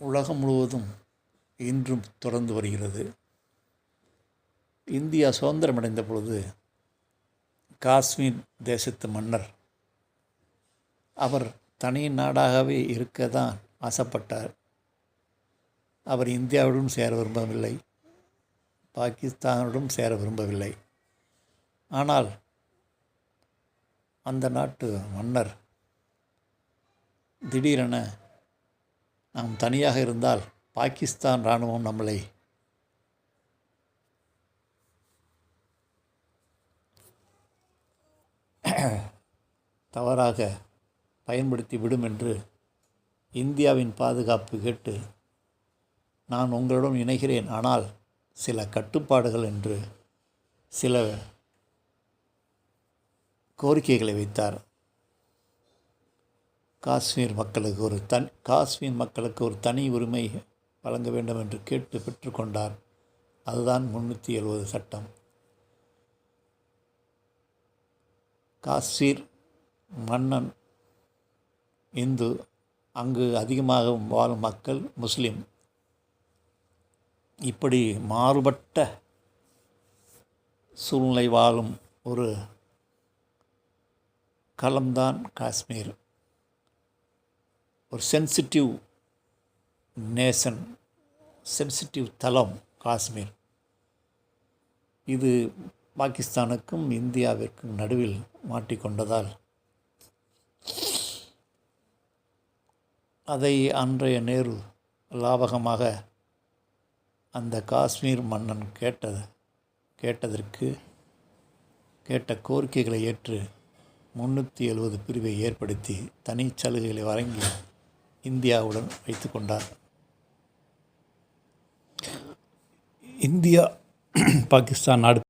உலகம் முழுவதும் இன்றும் தொடர்ந்து வருகிறது. இந்தியா சுதந்திரம் அடைந்த பொழுது காஷ்மீர் தேசத்து மன்னர் அவர் தனி நாடாகவே இருக்க தான் ஆசைப்பட்டார். அவர் இந்தியாவுடன் சேர விரும்பவில்லை பாகிஸ்தானுடன் சேர விரும்பவில்லை. ஆனால் அந்த நாட்டு மன்னர் திடீரென நாம் தனியாக இருந்தால் பாகிஸ்தான் இராணுவம் நம்மளை தவறாக பயன்படுத்தி விடும் என்று இந்தியாவின் பாதுகாப்பு கேட்டு நான் உங்களிடம் இணைகிறேன். ஆனால் சில கட்டுப்பாடுகள் என்று சில கோரிக்கைகளை வைத்தார். காஷ்மீர் மக்களுக்கு ஒரு தன் காஷ்மீர் மக்களுக்கு ஒரு தனி உரிமை வழங்க வேண்டும் என்று கேட்டு பெற்றுக்கொண்டார் அதுதான் முன்னூற்றி எழுபது சட்டம். காஷ்மீர் மன்னன் இந்து அங்கு அதிகமாக வாழும் மக்கள் முஸ்லீம். இப்படி மாறுபட்ட சூழ்நிலை வாழும் ஒரு களம்தான் காஷ்மீர். ஒரு சென்சிட்டிவ் நேஷன் சென்சிட்டிவ் தளம் காஷ்மீர். இது பாகிஸ்தானுக்கும் இந்தியாவிற்கும் நடுவில் மாட்டிக்கொண்டதால் அதை அன்றைய நேரு லாபகமாக அந்த காஷ்மீர் மன்னன் கேட்ட கேட்டதற்கு கேட்ட கோரிக்கைகளை ஏற்று முன்னூற்றி எழுபது பிரிவை ஏற்படுத்தி தனி சலுகைகளை வழங்கி இந்தியாவுடன் வைத்து கொண்டார். இந்தியா பாகிஸ்தான் நாடு